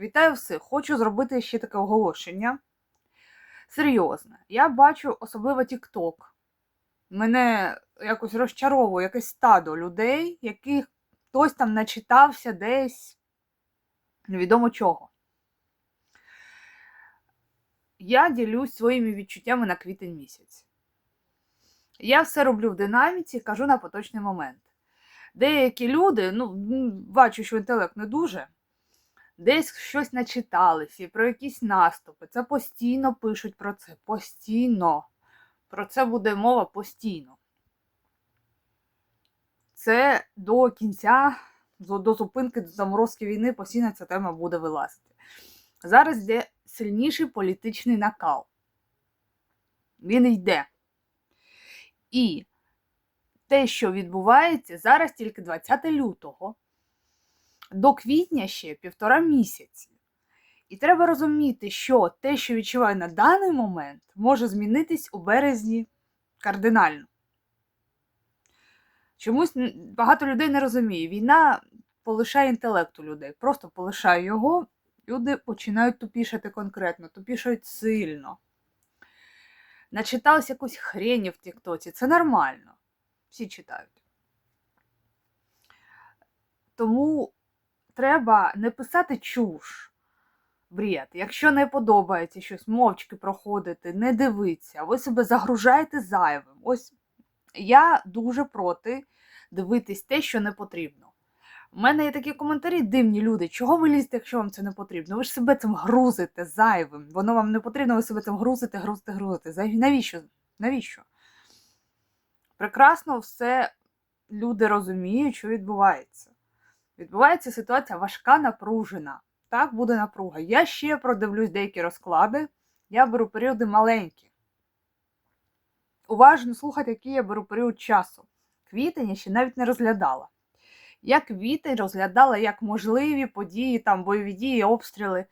Вітаю всіх! Хочу зробити ще таке оголошення. Серйозно, я бачу особливо TikTok. Мене якось розчаровує якесь стадо людей, яких хтось там начитався десь невідомо чого. Я ділюсь своїми відчуттями на квітень місяць. Я все роблю в динаміці, кажу на поточний момент. Деякі люди, ну, бачу, що інтелект не дуже, десь щось начиталися про якісь наступи. Це постійно пишуть про це. Постійно. Про це буде мова постійно. Це до кінця, до зупинки, до заморозки війни постійно ця тема буде вилазити. Зараз йде сильніший політичний накал. Він йде. І те, що відбувається, зараз тільки 20 лютого, до квітня ще півтора місяці. І треба розуміти, що те, що відчуваю на даний момент, може змінитись у березні кардинально. Чомусь багато людей не розуміє. Війна полишає інтелект у людей, просто полишає його. Люди починають тупішати конкретно, тупішають сильно. Начитались якусь хрені в Тіктоці. Це нормально. Всі читають. Тому треба не писати чуш, бред. Якщо не подобається щось, мовчки проходити, не дивитися, ви себе загружаєте зайвим. Ось я дуже проти дивитись те, що не потрібно. У мене є такі коментарі, дивні люди. Чого ви лізете, якщо вам це не потрібно? Ви ж себе цим грузите зайвим. Воно вам не потрібно, ви себе цим грузите, грузите, грузите. Навіщо? Навіщо? Прекрасно все люди розуміють, що відбувається. Відбувається ситуація важка, напружена. Так буде напруга. Я ще продивлюсь деякі розклади. Я беру періоди маленькі. Уважно слухайте, який я беру період часу. Квітень я ще навіть не розглядала. Я квітень розглядала як можливі події, там бойові дії, обстріли.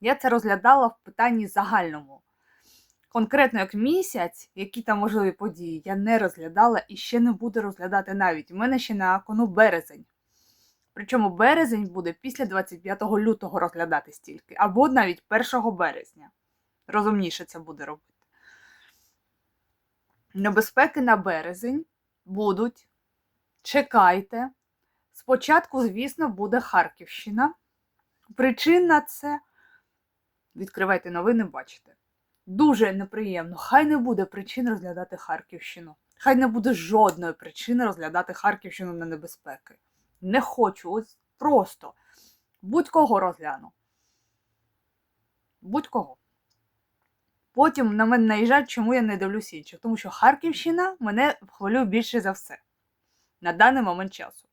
Я це розглядала в питанні загальному. Конкретно як місяць, які там можливі події, я не розглядала і ще не буду розглядати навіть. У мене ще на кону березень. Причому березень буде після 25 лютого розглядатись тільки, або навіть 1 березня. Розумніше це буде робити. Небезпеки на березень будуть. Чекайте. Спочатку, звісно, буде Харківщина. Причин на це відкривайте новини, бачите. Дуже неприємно. Хай не буде причин розглядати Харківщину. Хай не буде жодної причини розглядати Харківщину на небезпеки. Не хочу, ось просто будь-кого розгляну. Будь-кого. Потім на мене наїжджають, чому я не дивлюсь інших. Тому що Харківщина мене хвилює більше за все на даний момент часу.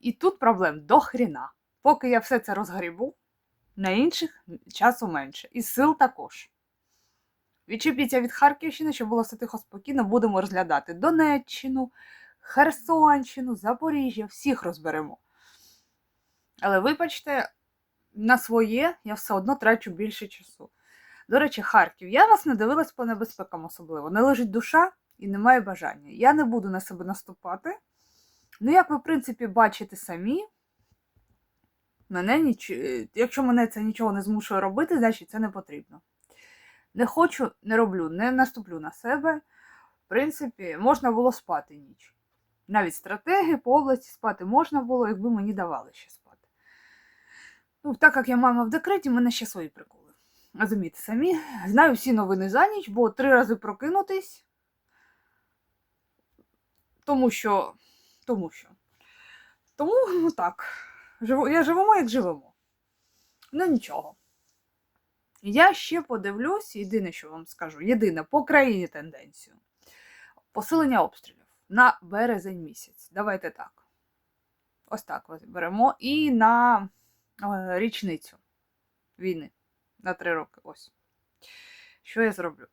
І тут проблем до хріна. Поки я все це розгрібу, на інших часу менше. І сил також. Відчепіться від Харківщини, щоб було все тихо спокійно, будемо розглядати Донеччину, Херсонщину, Запоріжжя, всіх розберемо. Але вибачте, на своє я все одно трачу більше часу. До речі, Харків. Я вас не дивилась по небезпекам особливо. Не лежить душа і немає бажання. Я не буду на себе наступати. Ну, як ви, в принципі, бачите самі, мене ніч... е, якщо мене це нічого не змушує робити, значить це не потрібно. Не хочу, не роблю, не наступлю на себе. В принципі, можна було спати ніч. Навіть стратегії по області спати можна було, якби мені давали ще спати. Ну, так як я мама в декреті, в мене ще свої приколи. Розумієте самі, знаю всі новини за ніч, бо три рази прокинутись. Тому що. Тому що. Тому, ну так. Живу, я живемо, як живемо. Ну нічого. Я ще подивлюсь, єдине, що вам скажу, єдине по країні тенденцію. Посилення обстрілів на березень місяць. Давайте так. Ось так ось беремо. І на е, річницю війни. На три роки. Ось. Що я зроблю?